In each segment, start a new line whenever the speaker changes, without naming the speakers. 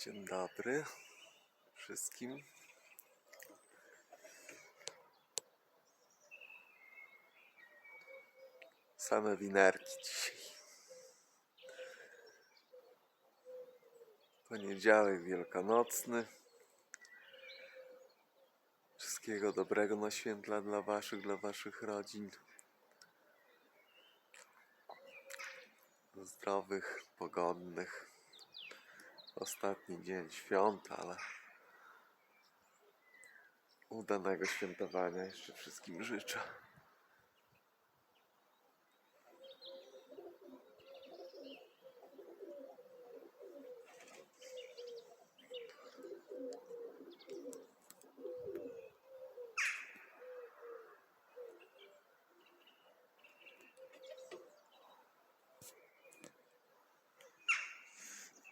Dzień dobry wszystkim. Same winerki dzisiaj. Poniedziałek wielkanocny. Wszystkiego dobrego na święta dla waszych, dla waszych rodzin. Zdrowych, pogodnych ostatni dzień świąt, ale udanego świętowania jeszcze wszystkim życzę.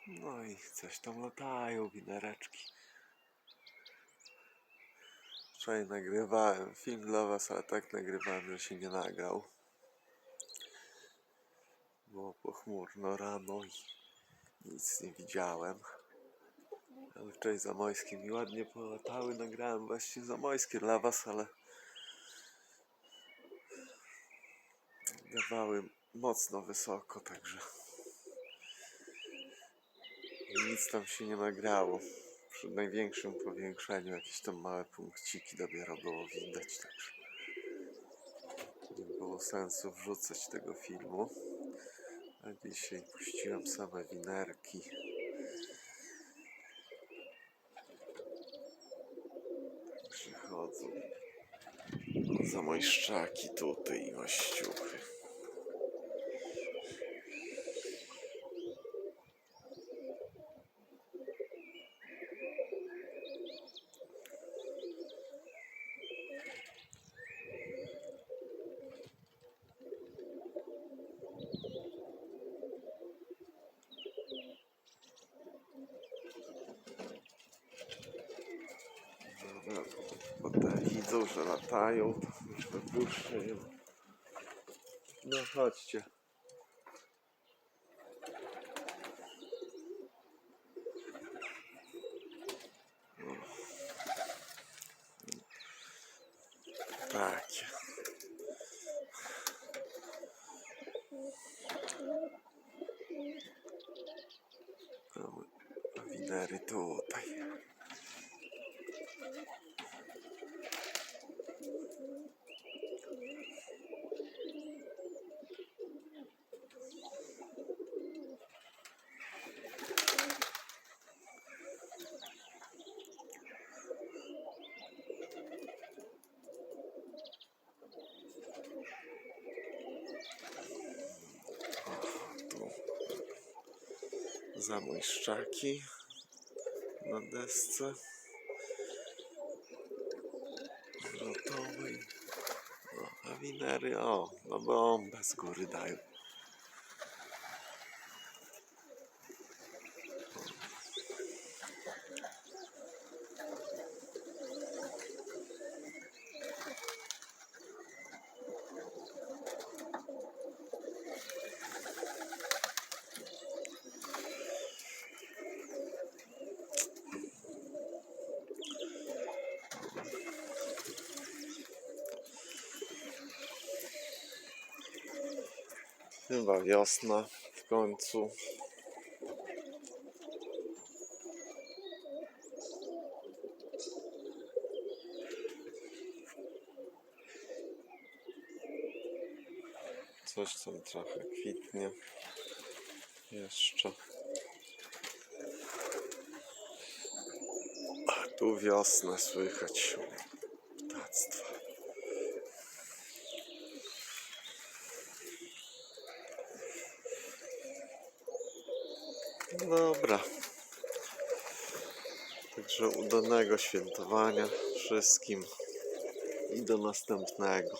No i coś tam latają, winereczki. Wczoraj nagrywałem film dla was, ale tak nagrywałem, że się nie nagrał. Było pochmurno rano i nic nie widziałem. Ale wczoraj zamojskie mi ładnie polatały. Nagrałem właśnie zamojskie dla was, ale dawały mocno wysoko, także nic tam się nie nagrało. Przy największym powiększeniu jakieś tam małe punkciki dopiero było widać, także nie było sensu wrzucać tego filmu. A dzisiaj puściłem same winerki. Przychodzą zamojszczaki tutaj i maściuchy. Bo te widzą, że latają, już wypuszczę. No chodźcie. No. Mamy winery tutaj. Zamojszczaki na desce gotowej. No, a winery, o, no bombę z góry dają. Chyba wiosna w końcu. Coś tam trochę kwitnie. Jeszcze. A tu wiosnę słychać. Dobra. Także udanego świętowania wszystkim i do następnego.